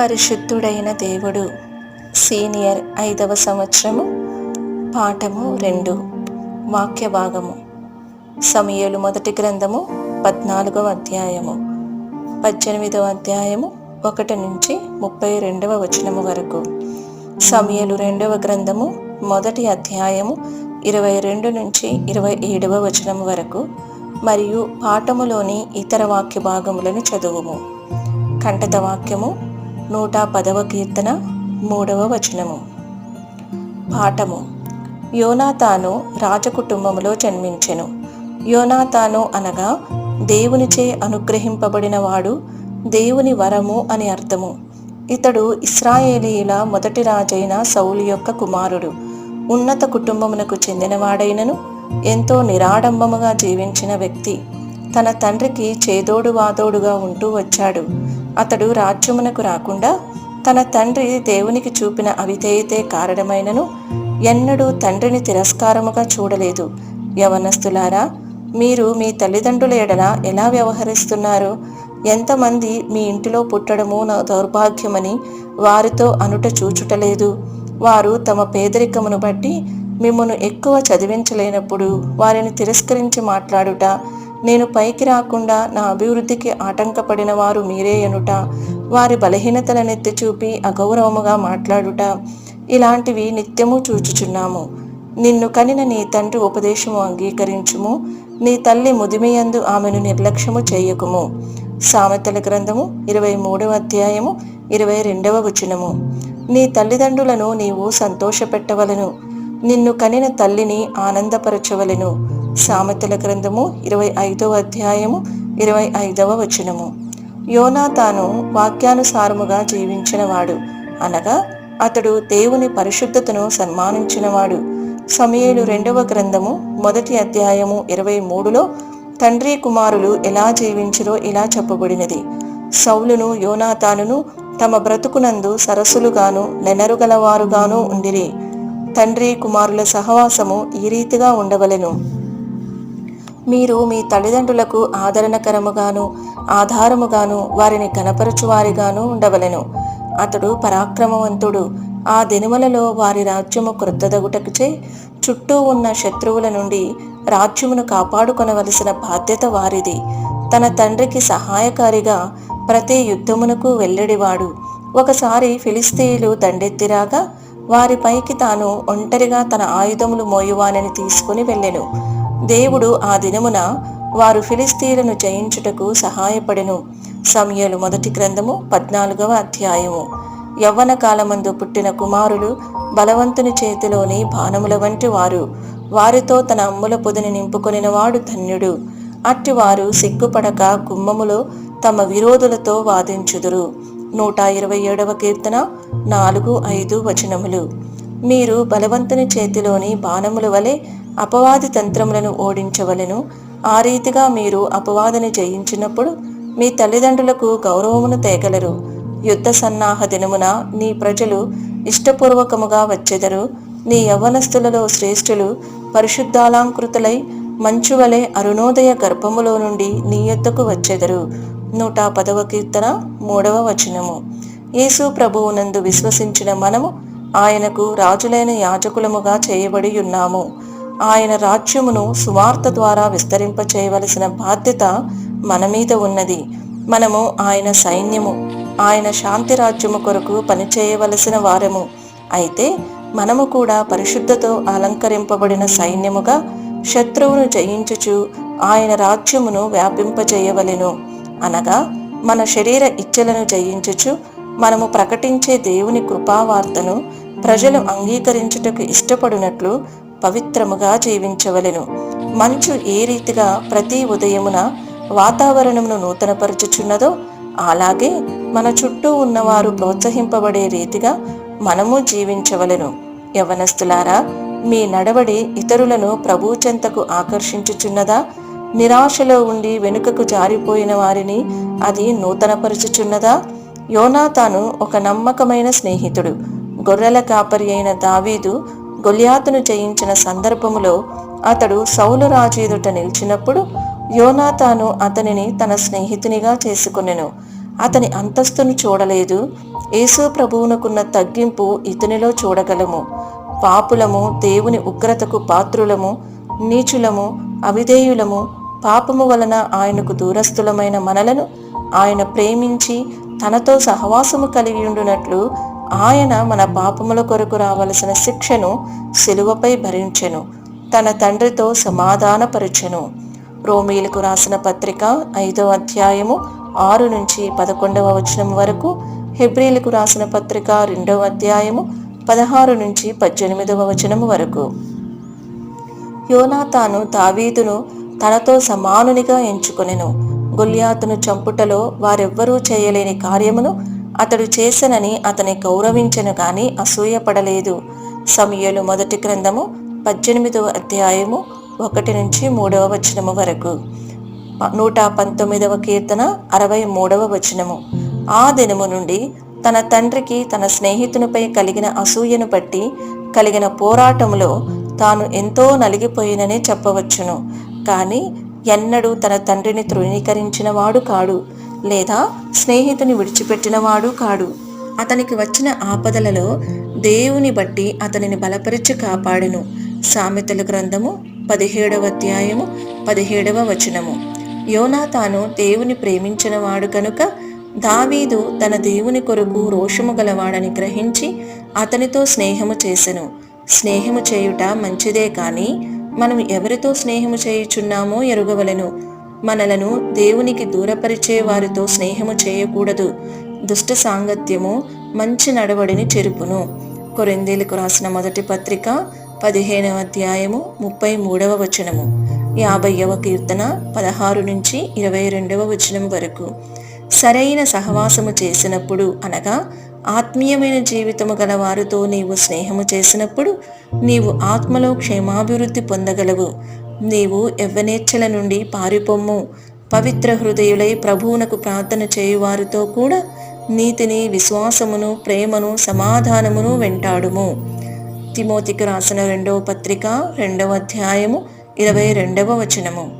పరిశుద్ధుడైన దేవుడు. సీనియర్ ఐదవ సంవత్సరము పాఠము రెండు. వాక్య భాగము. సమయలు మొదటి గ్రంథము పద్నాలుగవ అధ్యాయము. పద్దెనిమిదవ అధ్యాయము ఒకటి నుంచి ముప్పై రెండవ వచనము వరకు. సమయలు రెండవ గ్రంథము మొదటి అధ్యాయము ఇరవై రెండు నుంచి ఇరవై ఏడవ వచనము వరకు మరియు పాఠములోని ఇతర వాక్య భాగములను చదువుము. కంఠత వాక్యము నూట పదవ కీర్తన మూడవ వచనము. పాఠము. యోనాతాను రాజకుటుంబములో జన్మించెను. యోనాతాను అనగా దేవునిచే అనుగ్రహింపబడినవాడు దేవుని వరము అని అర్థము. ఇతడు ఇస్రాయేలీల మొదటి రాజైన సౌలు యొక్క కుమారుడు. ఉన్నత కుటుంబమునకు చెందినవాడైనను ఎంతో నిరాడంబముగా జీవించిన వ్యక్తి. తన తండ్రికి చేదోడు వాదోడుగా ఉంటూ వచ్చాడు. అతడు రాజ్యమునకు రాకుండా తన తండ్రి దేవునికి చూపిన అవిధేయతే కారణమైనను ఎన్నడూ తండ్రిని తిరస్కారముగా చూడలేదు. యవనస్తులారా మీరు మీ తల్లిదండ్రుల ఎడల ఎలా వ్యవహరిస్తున్నారు? ఎంతమంది మీ ఇంటిలో పుట్టడము నా దౌర్భాగ్యమని వారితో అనుట చూచుటలేదు. వారు తమ పేదరికమును బట్టి మిమ్మను ఎక్కువ చదివించలేనప్పుడు వారిని తిరస్కరించి మాట్లాడుట నేను పైకి రాకుండా నా అభివృద్ధికి ఆటంకపడిన వారు మీరే అనుట. వారి బలహీనతలనెత్తి చూపి అగౌరవముగా మాట్లాడుట. ఇలాంటివి నిత్యము చూచుచున్నాము. నిన్ను కనిన నీ తండ్రి ఉపదేశము అంగీకరించుము. నీ తల్లి ముదిమియందు ఆమెను నిర్లక్ష్యము చేయకుము. సామెతల గ్రంథము ఇరవై మూడవ అధ్యాయము ఇరవై రెండవ వచనము. నీ తల్లిదండ్రులను నీవు సంతోషపెట్టవలను. నిన్ను కనిన తల్లిని ఆనందపరచవలెను. సామెతల గ్రంథము ఇరవై ఐదవ అధ్యాయము ఇరవై ఐదవ వచనము. యోనా తాను వాక్యానుసారముగా జీవించినవాడు. అనగా అతడు దేవుని పరిశుద్ధతను సన్మానించినవాడు. సమయలు రెండవ గ్రంథము మొదటి అధ్యాయము ఇరవై మూడులో తండ్రి కుమారులు ఎలా జీవించరో ఇలా చెప్పబడినది. సౌలును యోనాతానును తమ బ్రతుకునందు సరస్సులుగాను నెనరుగలవారుగాను ఉండిరి. తండ్రి కుమారుల సహవాసము ఈ రీతిగా ఉండవలెను. మీరు మీ తల్లిదండ్రులకు ఆదరణకరముగాను ఆధారముగాను వారిని కనపరచువారిగాను ఉండవలెను. అతడు పరాక్రమవంతుడు. ఆ దినుమలలో వారి రాజ్యము క్రొత్తదగుటకుచే చుట్టూ ఉన్న శత్రువుల నుండి రాజ్యమును కాపాడుకొనవలసిన బాధ్యత వారిది. తన తండ్రికి సహాయకారిగా ప్రతి యుద్ధమునకు వెల్లడివాడు. ఒకసారి ఫిలిస్తీయులు దండెత్తిరాగా వారిపైకి తాను ఒంటరిగా తన ఆయుధములు మోయువానని తీసుకుని వెళ్ళెను. దేవుడు ఆ దినమున వారు ఫిలిస్తీలను జయించుటకు సహాయపడెను. సమయలు మొదటి గ్రంథము పద్నాలుగవ అధ్యాయము. యవ్వన కాలమందు పుట్టిన కుమారులు బలవంతుని చేతిలోని బాణముల వంటి వారు. వారితో తన అమ్ముల పొదిని నింపుకొనినవాడు ధన్యుడు. అట్టివారు సిగ్గుపడక గుమ్మములో తమ విరోధులతో వాదించుదురు. నూట ఇరవై ఏడవ కీర్తన నాలుగు ఐదు వచనములు. మీరు బలవంతుని చేతిలోని బాణముల వలె అపవాది తంత్రములను ఓడించవలెను. ఆ రీతిగా మీరు అపవాదిని జయించినప్పుడు మీ తల్లిదండ్రులకు గౌరవమును తేగలరు. యుద్ధ సన్నాహ దినమున నీ ప్రజలు ఇష్టపూర్వకముగా వచ్చెదరు. నీ యవ్వనస్తులలో శ్రేష్ఠులు పరిశుద్ధాలంకృతులై మంచువలే అరుణోదయ గర్భములో నుండి నీ యొద్దకు వచ్చెదరు. నూట పదవ కీర్తన మూడవ వచనము. యేసు ప్రభువునందు విశ్వసించిన మనము ఆయనకు రాజులైన యాజకులముగా చేయబడి ఉన్నాము. ఆయన రాజ్యమును సువార్త ద్వారా విస్తరింప చేయవలసిన బాధ్యత మన మీద ఉన్నది. మనము ఆయన సైన్యము ఆయన శాంతి రాజ్యము కొరకు పనిచేయవలసిన వారము. అయితే మనము కూడా పరిశుద్ధతో అలంకరింపబడిన సైన్యముగా శత్రువును జయించుచు ఆయన రాజ్యమును వ్యాపింపజేయవలెను. అనగా మన శరీర ఇచ్చలను జయించుచు మనము ప్రకటించే దేవుని కృపావార్తను ప్రజలు అంగీకరించుటకు ఇష్టపడినట్లు పవిత్రముగా జీవించవలెను. మంచు ఏ రీతిగా ప్రతి ఉదయమున వాతావరణమును నూతనపరచుచున్నదో అలాగే మన చుట్టూ ఉన్నవారు ప్రోత్సహింపబడే రీతిగా మనము జీవించవలెను. యవనస్తులారా మీ నడవడి ఇతరులను ప్రభు చెంతకు ఆకర్షించుచున్నదా? నిరాశలో ఉండి వెనుకకు జారిపోయిన వారిని అది నూతనపరచుచున్నదా? యోనాతాను ఒక నమ్మకమైన స్నేహితుడు. గొర్రెల కాపరి అయిన దావీదు గొలియాతును జయించిన సందర్భములో అతడు సౌలు రాజు ఎదుట నిలిచినప్పుడు యోనాతాను అతనిని తన స్నేహితునిగా చేసుకునెను. అతని అంతస్తును చూడలేదు. యేసు ప్రభువునకున్న తగ్గింపు ఇతనిలో చూడగలము. పాపులము దేవుని ఉగ్రతకు పాత్రులము నీచులము అవిధేయులము పాపము వలన ఆయనకు దూరస్థులమైన మనలను ఆయన ప్రేమించి తనతో సహవాసము కలిగి ఉండునట్లు ఆయన మన పాపముల కొరకు రావలసిన శిక్షను శిలువపై భరించెను తన తండ్రితో సమాధానపరచెను. రోమీలకు రాసిన పత్రిక ఐదో అధ్యాయము ఆరు నుంచి పదకొండవ వచనం వరకు హెబ్రిలకు రాసిన పత్రిక రెండవ అధ్యాయము పదహారు నుంచి పద్దెనిమిదవ వచనం వరకు. యోనాతాను దావీదును తనతో సమానునిగా ఎంచుకొనెను. గొల్యాతును చంపుటలో వారెవ్వరూ చేయలేని కార్యమును అతడు చేసనని అతని గౌరవించను గాని అసూయపడలేదు. సమయలు మొదటి గ్రంథము పద్దెనిమిదవ అధ్యాయము ఒకటి నుంచి మూడవ వచనము వరకు. నూట పంతొమ్మిదవ కీర్తన అరవై మూడవ వచనము. ఆ దినము నుండి తన తండ్రికి తన స్నేహితునిపై కలిగిన అసూయను బట్టి కలిగిన పోరాటములో తాను ఎంతో నలిగిపోయిననే చెప్పవచ్చును. కానీ ఎన్నడూ తన తండ్రిని తృణీకరించినవాడు కాడు లేదా స్నేహితుని విడిచిపెట్టినవాడు కాడు. అతనికి వచ్చిన ఆపదలలో దేవుని బట్టి అతనిని బలపరిచి కాపాడును. సామెతల గ్రంథము పదిహేడవ అధ్యాయము పదిహేడవ వచనము. యోనా తాను దేవుని ప్రేమించినవాడు కనుక దావీదు తన దేవుని కొరకు రోషము గలవాడని గ్రహించి అతనితో స్నేహము చేసెను. స్నేహము చేయుట మంచిదే కానీ మనం ఎవరితో స్నేహము చేయుచున్నామో ఎరుగవలను. మనలను దేవునికి దూరపరిచే వారితో స్నేహము చేయకూడదు. దుష్ట సాంగత్యము మంచి నడవడిని చెరుపును. కొరిందేలకు రాసిన మొదటి పత్రిక పదిహేనవ అధ్యాయము ముప్పై మూడవ వచనము. యాభైవ కీర్తన పదహారు నుంచి ఇరవై రెండవ వచనం వరకు. సరైన సహవాసము చేసినప్పుడు అనగా ఆత్మీయమైన జీవితము గల వారితో నీవు స్నేహము చేసినప్పుడు నీవు ఆత్మలో క్షేమాభివృద్ధి పొందగలవు. నీవు ఎవ్వనేచ్ఛల నుండి పారిపొమ్ము. పవిత్ర హృదయులై ప్రభువునకు ప్రార్థన చేయువారితో కూడా నీతిని విశ్వాసమును ప్రేమను సమాధానమును వెంటాడుము. తిమోతికి రాసిన రెండవ పత్రిక రెండవ అధ్యాయము ఇరవై రెండవ వచనము.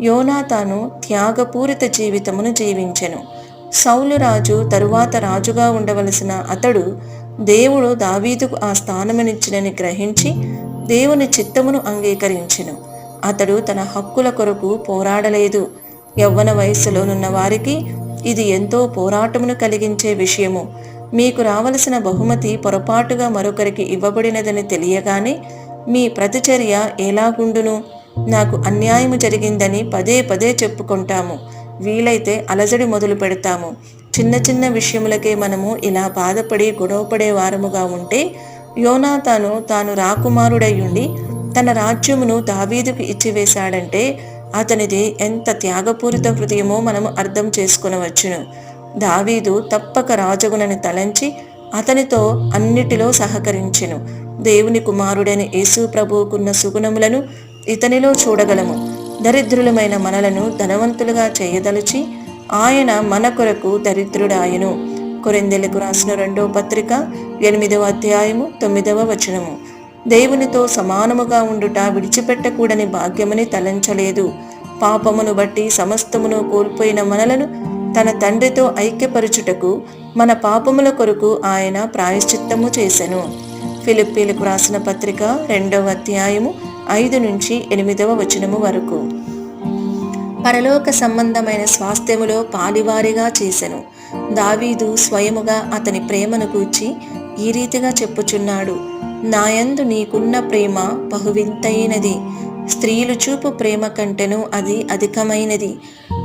యోనాతాను త్యాగపూరిత జీవితమును జీవించెను. సౌలు రాజు తరువాత రాజుగా ఉండవలసిన అతడు దేవుడు దావీదుకు ఆ స్థానమునిచ్చినని గ్రహించి దేవుని చిత్తమును అంగీకరించెను. అతడు తన హక్కుల కొరకు పోరాడలేదు. యవ్వన వయస్సులోనున్న వారికి ఇది ఎంతో పోరాటమును కలిగించే విషయము. మీకు రావలసిన బహుమతి పొరపాటుగా మరొకరికి ఇవ్వబడినదని తెలియగానే మీ ప్రతిచర్య ఎలాగుండును? నాకు అన్యాయము జరిగిందని పదే పదే చెప్పుకుంటాము. వీలైతే అలజడి మొదలు పెడతాము. చిన్న చిన్న విషయములకే మనము ఇలా బాధపడి గొడవపడే వారముగా ఉంటే యోనాతాను తాను రాకుమారుడయ్యుండి తన రాజ్యమును దావీదుకు ఇచ్చివేశాడంటే అతనిది ఎంత త్యాగపూరిత హృదయమో మనము అర్థం చేసుకునవచ్చును. దావీదు తప్పక రాజగునని తలంచి అతనితో అన్నిటిలో సహకరించెను. దేవుని కుమారుడైన యేసు ప్రభువుకున్న సుగుణములను ఇతనిలో చూడగలము. దరిద్రులమైన మనలను ధనవంతులుగా చేయదలిచి ఆయన మన కొరకు దరిద్రుడాయను. కొరిందెలకు రాసిన రెండవ పత్రిక ఎనిమిదవ అధ్యాయము తొమ్మిదవ వచనము. దేవునితో సమానముగా ఉండుట విడిచిపెట్టకూడని భాగ్యమని తలంచలేదు. పాపమును బట్టి సమస్తమును కోల్పోయిన మనలను తన తండ్రితో ఐక్యపరచుటకు మన పాపముల కొరకు ఆయన ప్రాయశ్చిత్తము చేసెను. ఫిలిప్పీలకు రాసిన పత్రిక రెండవ అధ్యాయము ఐదు నుంచి ఎనిమిదవ వచనము వరకు. పరలోక సంబంధమైన స్వాస్థ్యములో పాలివారిగా చేసెను. దావీదు స్వయముగా అతని ప్రేమను కూర్చి ఈ రీతిగా చెప్పుచున్నాడు. నాయందు నీకున్న ప్రేమ బహువింతైనది స్త్రీలు చూపు ప్రేమ కంటెను అది అధికమైనది.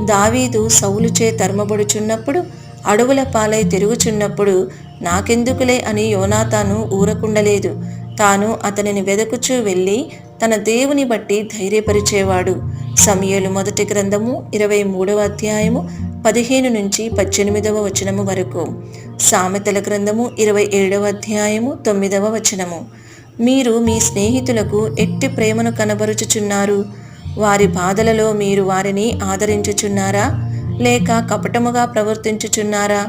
దావీదు సౌలుచే తరుమబడుచున్నప్పుడు అడవుల పాలై తిరుగుచున్నప్పుడు నాకెందుకులే అని యోనాతాను ఊరకుండలేదు. తాను అతనిని వెదకుచూ వెళ్ళి తన దేవుని బట్టి ధైర్యపరిచేవాడు. సమయలు మొదటి గ్రంథము ఇరవై మూడవ అధ్యాయము పదిహేను నుంచి పద్దెనిమిదవ వచనము వరకు. సామెతల గ్రంథము ఇరవై ఏడవ అధ్యాయము తొమ్మిదవ వచనము. మీరు మీ స్నేహితులకు ఎట్టి ప్రేమను కనబరుచుచున్నారు? వారి బాధలలో మీరు వారిని ఆదరించుచున్నారా? లేక కపటముగా ప్రవర్తించుచున్నారా?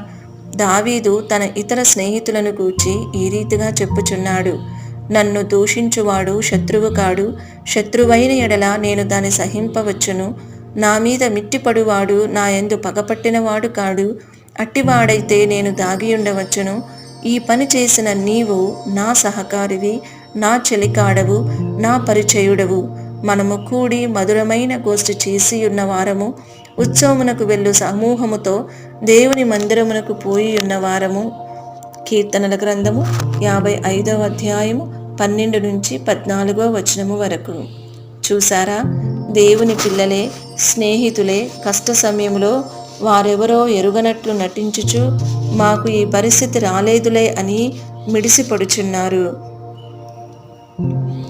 దావీదు తన ఇతర స్నేహితులను గూర్చి ఈ రీతిగా చెప్పుచున్నాడు. నన్ను దూషించువాడు శత్రువు కాడు శత్రువైన ఎడల నేను దాన్ని సహింపవచ్చును. నా మీద మిట్టిపడువాడు నా ఎందు పగపట్టినవాడు కాడు. అట్టివాడైతే నేను దాగి ఉండవచ్చును ఈ పని చేసిన నీవు నా సహకారివి నా చెలికాడవు నా పరిచయుడవు. మనము కూడి మధురమైన గోష్ఠి చేసి ఉన్న వారము ఉత్సవమునకు వెళ్ళు సమూహముతో దేవుని మందిరమునకు పోయి ఉన్న వారము. కీర్తనల గ్రంథము యాభై ఐదవ అధ్యాయము పన్నెండు నుంచి పద్నాలుగో వచనము వరకు. చూసారా దేవుని పిల్లలే స్నేహితులే కష్ట సమయంలో వారెవరో ఎరుగనట్లు నటించుచు మాకు ఈ పరిస్థితి రాలేదులే అని మిడిసిపడుచున్నారు.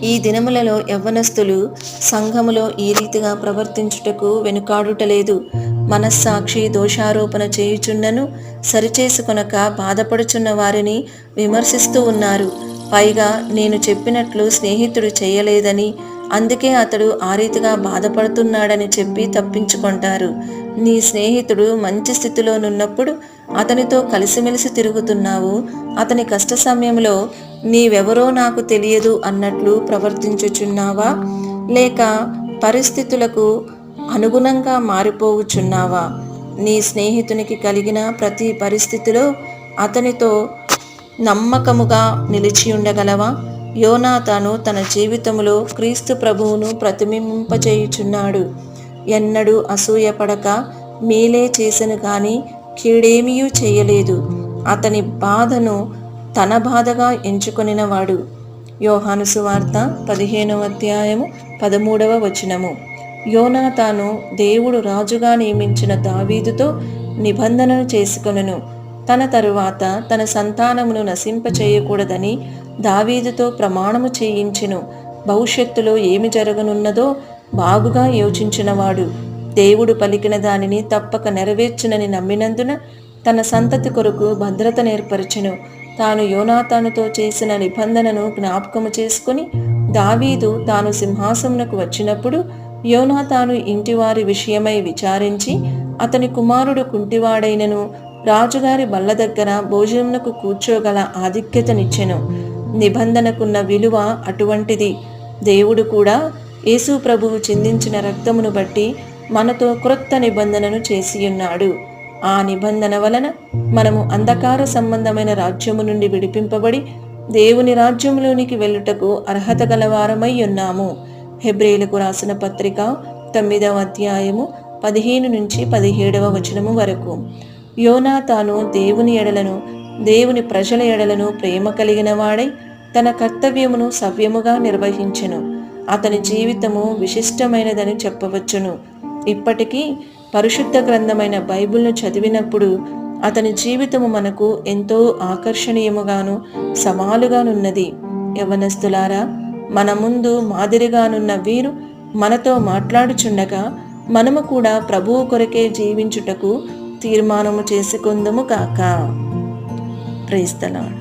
ఈ దినములలో యవ్వనస్తులు సంఘములో ఈ రీతిగా ప్రవర్తించుటకు వెనుకాడుటలేదు మనస్సాక్షి దోషారోపణ చేయుచున్నను సరిచేసుకొనక బాధపడుచున్న వారిని విమర్శిస్తూ ఉన్నారు. పైగా నేను చెప్పినట్లు స్నేహితుడు చేయలేదని అందుకే అతడు ఆ రీతిగా బాధపడుతున్నాడని చెప్పి తప్పించుకుంటారు. నీ స్నేహితుడు మంచి స్థితిలోనున్నప్పుడు అతనితో కలిసిమెలిసి తిరుగుతున్నావు. అతని కష్ట సమయంలో నీవెవరో నాకు తెలియదు అన్నట్లు ప్రవర్తించుచున్నావా? లేక పరిస్థితులకు అనుగుణంగా మారిపోవుచున్నావా? నీ స్నేహితునికి కలిగిన ప్రతి పరిస్థితిలో అతనితో నమ్మకముగా నిలిచి ఉండగలవా యోనాతాను తన జీవితంలో క్రీస్తు ప్రభువును ప్రతిబింబింపచేయుచున్నాడు. ఎన్నడూ అసూయపడక మేలే చేసను కానీ కీడేమీయూ చేయలేదు. అతని బాధను తన బాధగా ఎంచుకొనినవాడు. యోహాను సువార్త పదిహేనవ అధ్యాయము పదమూడవ వచనము. యోనాతాను దేవుడు రాజుగా నియమించిన దావీదుతో నిబంధనను చేసుకొనను. తన తరువాత తన సంతానమును నశింపచేయకూడదని దావీదుతో ప్రమాణము చేయించెను. భవిష్యత్తులో ఏమి జరగనున్నదో బాగుగా యోచించినవాడు. దేవుడు పలికిన దానిని తప్పక నెరవేర్చునని నమ్మినందున తన సంతతి కొరకు భద్రత నేర్పరచెను. తాను యోనాతానుతో చేసిన నిబంధనను జ్ఞాపకము చేసుకుని దావీదు తాను సింహాసమునకు వచ్చినప్పుడు యోనాతాను ఇంటివారి విషయమై విచారించి అతని కుమారుడు కుంటివాడైనను రాజుగారి బల్ల దగ్గర భోజనమునకు కూర్చోగల ఆధిక్యతనిచ్చెను. నిబంధనకున్న విలువ అటువంటిది. దేవుడు కూడా యేసు ప్రభువు చిందించిన రక్తమును బట్టి మనతో క్రొత్త నిబంధనను చేసియున్నాడు. ఆ నిబంధన వలన మనము అంధకార సంబంధమైన రాజ్యము నుండి విడిపింపబడి దేవుని రాజ్యములోనికి వెళ్ళుటకు అర్హత గలవారమై ఉన్నాము. హెబ్రేలకు రాసిన పత్రిక తొమ్మిదవ అధ్యాయము పదిహేను నుంచి పదిహేడవ వచనము వరకు. యోనా తాను దేవుని ఎడలను దేవుని ప్రజల ఎడలను ప్రేమ కలిగిన వాడై తన కర్తవ్యమును సవ్యముగా నిర్వహించెను. అతని జీవితము విశిష్టమైనదని చెప్పవచ్చును. ఇప్పటికీ పరిశుద్ధ గ్రంథమైన బైబిల్ను చదివినప్పుడు అతని జీవితము మనకు ఎంతో ఆకర్షణీయముగాను సవాలుగానున్నది యవనస్తులారా మన ముందు మాదిరిగానున్న వీరు మనతో మాట్లాడుచుండగా మనము కూడా ప్రభువు కొరకే జీవించుటకు తీర్మానము చేసుకుందము కాక. ప్రేస్తలాడు